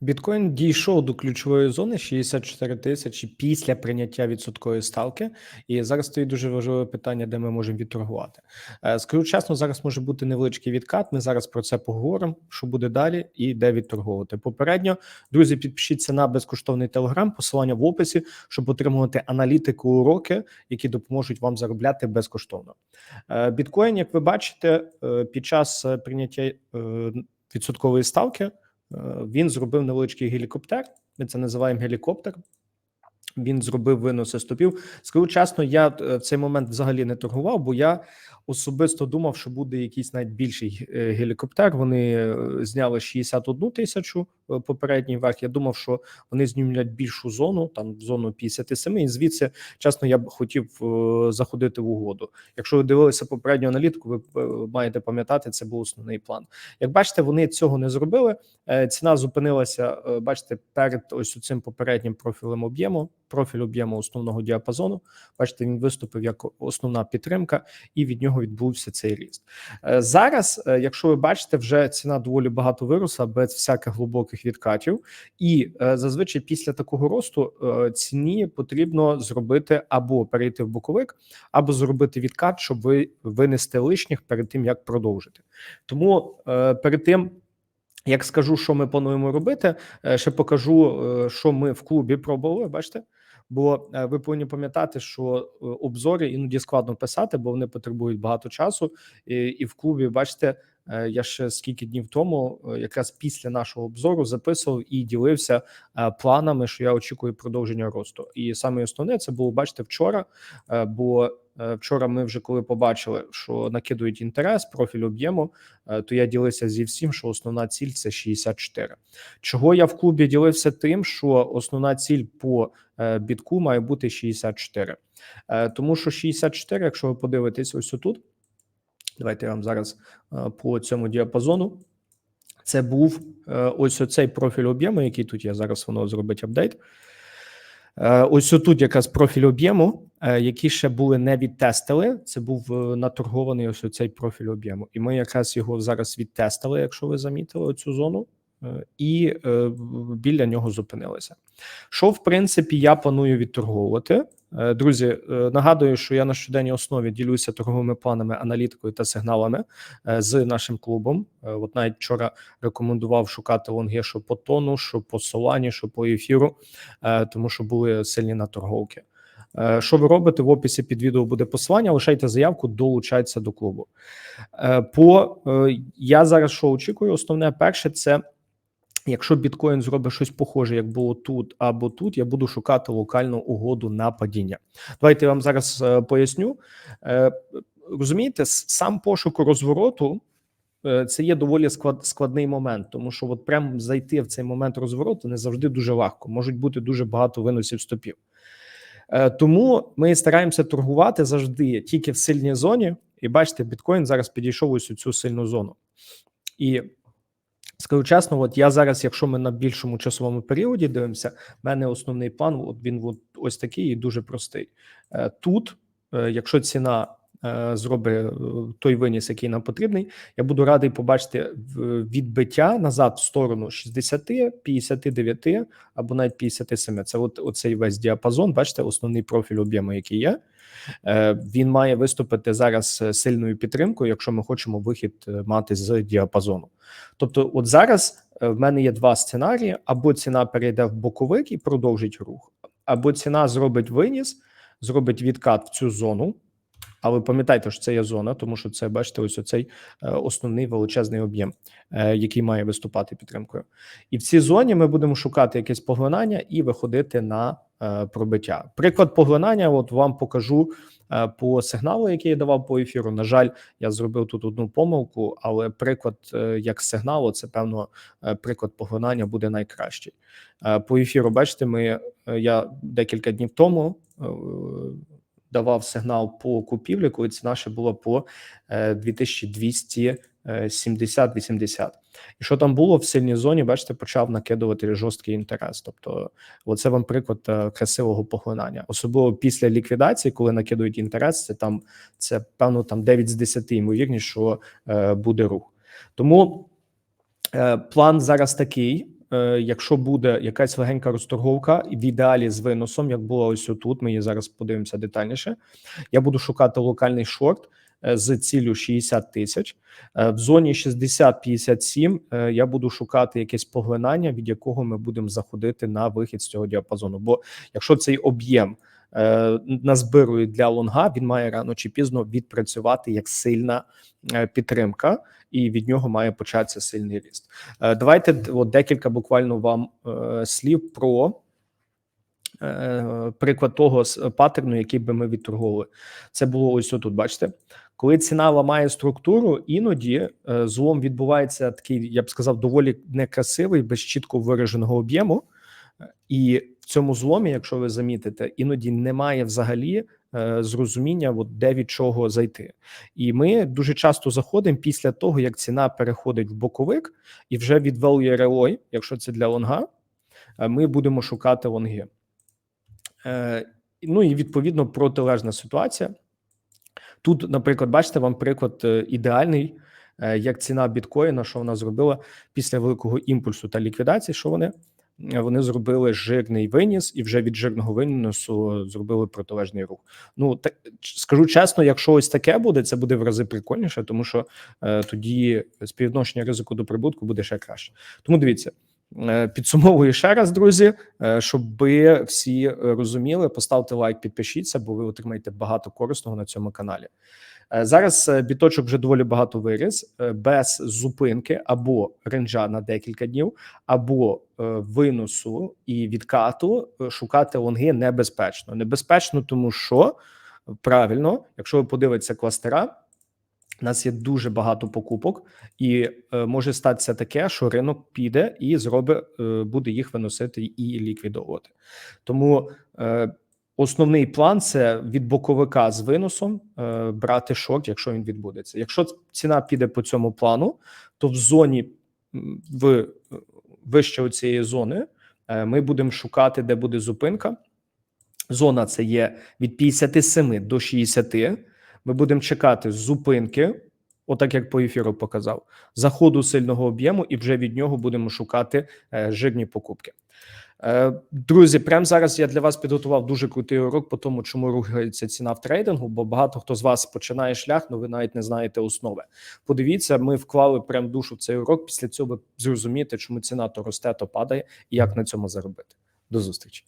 Біткоін дійшов до ключової зони 64 тисячі після прийняття відсоткової ставки. І зараз стоїть дуже важливе питання, де ми можемо відторгувати. Е, Скажу чесно, зараз може бути невеличкий відкат. Ми зараз про це поговоримо. Що буде далі, і де відторговувати. Попередньо, друзі, підпишіться на безкоштовний телеграм, посилання в описі, щоб отримувати аналітику уроки, які допоможуть вам заробляти безкоштовно. Е, Біткоін, як ви бачите, е, під час прийняття відсоткової ставки. Е, Він зробив невеличкий гелікоптер. Ми це називаємо гелікоптер. Він зробив виноси стопів. Скажу чесно, я е, в цей момент взагалі не торгував, бо я особисто думав, що буде якийсь навіть більший е, гелікоптер. Вони е, зняли 61 тисячу е, попередній верх. Я думав, що вони знімлять більшу зону, там зону 57, І звідси, чесно, я б хотів е, заходити в угоду. Якщо ви дивилися попередню аналітику, ви е, маєте пам'ятати, це був основний план. Як бачите, вони цього не зробили. Е, Ціна зупинилася. е, Бачите, перед ось цим попереднім профілем об'єму, профіль об'єму основного діапазону. Бачите, він виступив як основна підтримка, і від нього відбувся цей ріст. Е, Зараз, е, якщо ви бачите, вже ціна доволі багато виросла без всяких глибоких відкатів, і е, зазвичай після такого росту ціні потрібно зробити або перейти в боковик, або зробити відкат, щоб ви винести лишніх перед тим як продовжити. Тому перед тим. Як скажу, що ми плануємо робити, ще покажу, що ми в клубі пробували. Бачите, бо е, ви повинні пам'ятати, що е, обзори іноді складно писати, бо вони потребують багато часу. І, і в клубі, бачите, я ще скільки днів тому, е, якраз після нашого обзору, записував і ділився е, планами, що я очікую продовження росту. І саме основне це було бачите вчора. е, Бо е, вчора ми вже коли побачили, що накидують інтерес, профіль об'єму, е, то я ділився зі всім, що основна ціль це 64. Чого я в клубі ділився тим, що основна ціль по е, бітку має бути 64. Е, Тому що 64, якщо ви подивитесь ось тут, давайте я вам зараз е, по цьому діапазону. Це був е, ось оцей профіль об'єму, який тут є зараз воно зробить апдейт. Е, Ось тут якраз профіль об'єму, які ще були не відтестили. Це був наторгований ось цей профіль об'єму. І ми якраз його зараз відтестили, якщо ви замітили цю зону, і біля нього зупинилися. Що, в принципі, я планую відторговувати. Е, Друзі, е, нагадую, що я на щоденній основі ділюся торговими планами, аналітикою та сигналами е, з нашим клубом. От навіть вчора рекомендував шукати лонги, що по тону, що по солані, що по ефіру, тому що були сильні наторговки. Що ви робите в описі під відео буде посилання? Лишайте заявку, долучайтеся до клубу. По я зараз що очікую? Основне перше це. Якщо біткоін зробить щось похоже, як було тут або тут, я буду шукати локальну угоду на падіння. Давайте я вам зараз е, поясню. Е, розумієте, сам пошук розвороту е, це є доволі склад, складний момент, тому що от прям зайти в цей момент розвороту не завжди дуже легко. Можуть бути дуже багато виносів стопів. Тому ми стараємося торгувати завжди тільки в сильній зоні. І бачите, біткоін зараз підійшов ось у цю сильну зону. І скажу чесно, от я зараз, якщо ми на більшому часовому періоді дивимося, в мене основний план, от він от ось такий і дуже простий. Е, Тут, е, якщо ціна зробить е, той виніс, який нам потрібний, я буду радий побачити відбиття назад в сторону 60, 59 або навіть 57. Це от оцей весь діапазон. Бачите, основний профіль об'єму, який є. Е, Він має виступити зараз е, сильною підтримкою, якщо ми хочемо вихід е, мати з діапазону. Тобто, от зараз е, в мене є два сценарії: або ціна перейде в боковик і продовжить рух, або ціна зробить виніс, зробить відкат в цю зону. Але пам'ятайте, що це є зона, тому що це бачите, ось оцей е, основний величезний об'єм, е, який має виступати підтримкою. І в цій зоні ми будемо шукати якесь поглинання і виходити на е, пробиття. Приклад поглинання, от вам покажу по сигналу, який я давав по ефіру. На жаль, я зробив тут одну помилку, але приклад як сигналу, це певно приклад поглинання буде найкращий. По ефіру, бачите, ми я декілька днів тому. Е, Давав сигнал по купівлі, коли ціна ще була по е, 2270-80. І що там було в сильній зоні, бачите, почав накидувати жорсткий інтерес. Тобто, оце вам приклад е, красивого поглинання, особливо після ліквідації, коли накидують інтерес, це там це певно там 9 з 10 ймовірність, що е, буде рух. Тому е, план зараз такий. Е, Якщо буде якась легенька розторговка, в ідеалі з виносом, як було ось отут, ми її зараз подивимося детальніше. Я буду шукати локальний шорт е, з ціллю 60 тисяч. Е, В зоні 60-57 е, я буду шукати якесь поглинання, від якого ми будемо заходити на вихід з цього діапазону. Бо якщо цей об'єм назбирують для лонга, він має рано чи пізно відпрацювати як сильна е, підтримка, і від нього має початися сильний ріст. Е, Давайте от декілька буквально вам е, слів про е, приклад того паттерну, який би ми відторговували. Це було ось отут. Бачите, коли ціна ламає структуру, іноді е, злом відбувається такий, я б сказав, доволі некрасивий, без чітко вираженого об'єму. Е, І цьому зломі, якщо ви замітите, іноді немає взагалі е, зрозуміння, от де від чого зайти. І ми дуже часто заходимо після того, як ціна переходить в боковик, і вже від value ROI, якщо це для лонга, е, ми будемо шукати лонги. Е, Ну і відповідно протилежна ситуація. Тут, наприклад, бачите, вам приклад ідеальний, як ціна біткоїна, що вона зробила після великого імпульсу та ліквідації. Що вони? Вони зробили жирний виніс, і вже від жирного виносу зробили протилежний рух. Ну так скажу чесно, якщо ось таке буде, це буде в рази прикольніше, тому що е, тоді співвідношення ризику до прибутку буде ще краще. Тому дивіться. Е, Підсумовую ще раз, друзі, е, щоб ви всі е, розуміли, поставте лайк, підпишіться, бо ви отримаєте багато корисного на цьому каналі. Зараз біточок вже доволі багато виріс без зупинки або ренджа на декілька днів, або виносу і відкату шукати лонги небезпечно. Небезпечно, тому що правильно, якщо ви подивитеся кластера. У нас є дуже багато покупок, і е, може статися таке, що ринок піде і зробить, е, буде їх виносити і ліквідовувати. Тому е, основний план це від боковика з виносом е, брати шорт, якщо він відбудеться. Якщо ціна піде по цьому плану, то в зоні в е, вище цієї зони е, ми будемо шукати, де буде зупинка. Зона це є від 57 до 60. Ми будемо чекати зупинки, отак як по ефіру показав, заходу сильного об'єму, і вже від нього будемо шукати е, жирні покупки. Е, Друзі, прямо зараз я для вас підготував дуже крутий урок по тому, чому рухається ціна в трейдингу, бо багато хто з вас починає шлях, але ви навіть не знаєте основи. Подивіться, ми вклали прям душу в цей урок. Після цього ви зрозумієте, чому ціна то росте, то падає, і як на цьому заробити. До зустрічі.